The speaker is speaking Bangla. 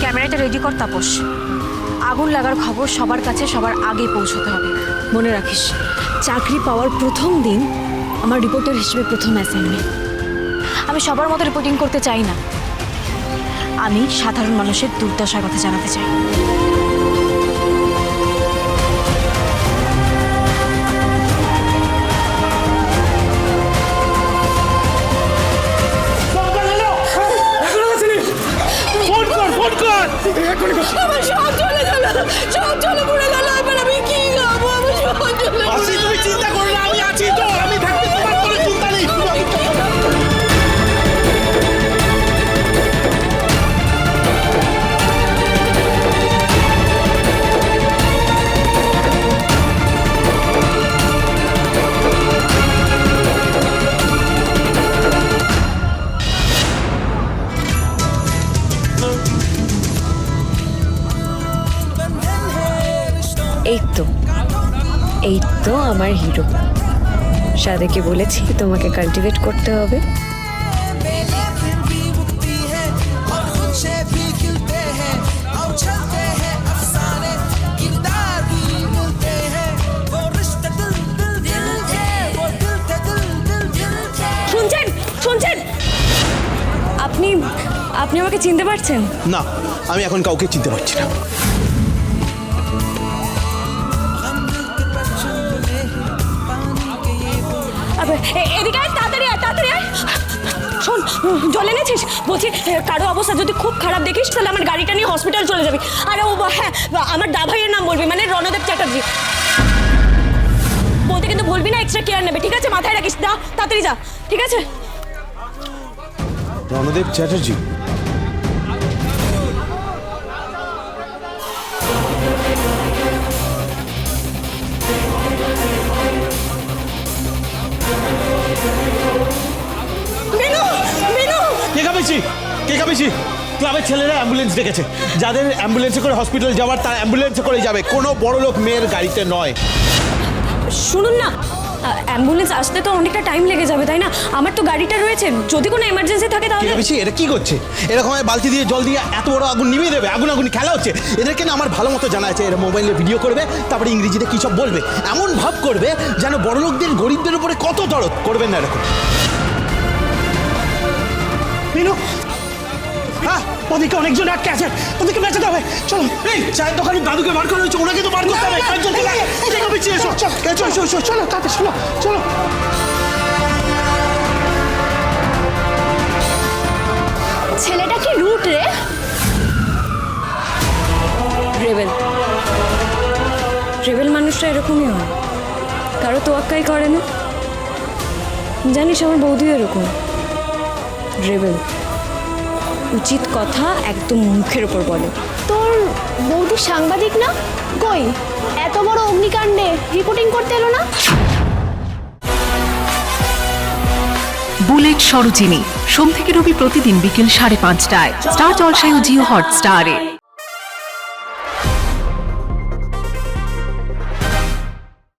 ক্যামেরাটা রেডি কর, তাপস। আগুন লাগার খবর সবার কাছে সবার আগে পৌঁছতে হবে। মনে রাখিস, চাকরি পাওয়ার প্রথম দিন আমার রিপোর্টার হিসেবে প্রথম অ্যাসাইনমেন্ট আমি সবার মতো রিপোর্টিং করতে চাই না। আমি সাধারণ মানুষের দুর্দশার কথা জানাতে চাই। আমার সব চলে এই তো এই তো আমার হিরো সাদেকে বলেছি তোমাকে কাল্টিভেট করতে হবে। শুনছেন শুনছেন? আপনি আপনি আমাকে চিনতে পারছেন? না, আমি এখন কাউকে চিনতে পারছি না। এদিকে আয়, তাড়াতাড়ি আয় তাড়াতাড়ি আয়। শোন জল এনেছিস? বলছি কারও অবস্থা যদি খুব খারাপ দেখিস তাহলে আমার গাড়িটা নিয়ে হসপিটাল চলে যাবি। আর ও হ্যাঁ আমার দা ভাইয়ের নাম বলবি মানে রণদেব চ্যাটার্জি। বলতে কিন্তু বলবি না এক্সট্রা কেয়ার নেবে ঠিক আছে? মাথায় রাখিস দা তাড়াতাড়ি যা ঠিক আছে? রণদেব চ্যাটার্জি? কে খাবেছি কে খাবেছি ক্লাবের ছেলেরা অ্যাম্বুলেন্স ডেকেছে। যাদের অ্যাম্বুলেন্সে করে হসপিটাল যাওয়ার তার অ্যাম্বুলেন্সে করে যাবে। কোনো বড় লোক মেয়ের গাড়িতে নয়। শুনুন না। অ্যাম্বুলেন্স আসতে তো অনেকটা টাইম লেগে যাবে তাই না? আমার তো গাড়িটা রয়েছে। যদি কোনো এমার্জেন্সি থাকে তাহলে খাবেছি এটা কি করছে? এরকম বালতি দিয়ে জল দিয়ে এত বড় আগুন নিভিয়ে দেবে? আগুন আগুন খেলা হচ্ছে। এদেরকে না আমার ভালো মতো জানা আছে। এরা মোবাইলে ভিডিও করবে তারপরে ইংরেজিতে কী সব বলবে? এমন ভাব করবে যেন বড় লোকদের গরিবদের উপরে কত দরদ। করবেন না এরকম। ওদিকে অনেকজন আটকে আছে। ওদিকে বেঁচে যাবে চলো। এই চায়ের দোকানে দাদুকে বার করা হয়েছে ওনাকে তো বার করতে হবে। কয়েকজনকে লাগে পিছিয়ে এসো। চলো এসো চলো তাতে চলো চলো। ছেলেটা কি রুট রে? রেবেল। রেবেল মানুষটা এরকমই হয়। কারও তোয়াক্কাই করে না। জানিস আমার বৌদিও এরকম। রেবেল। উচিত কথা একদম মুখের ওপর বলে। তোর বৌদি সাংবাদিক না? কই? এত বড় অগ্নিকাণ্ডে রিপোর্টিং করতে এলো না? বুলেট সরোজিনী। সোম থেকে রবি প্রতিদিন বিকেল সাড়ে পাঁচটায়। স্টার জলসায় ও জিও হটস্টারে।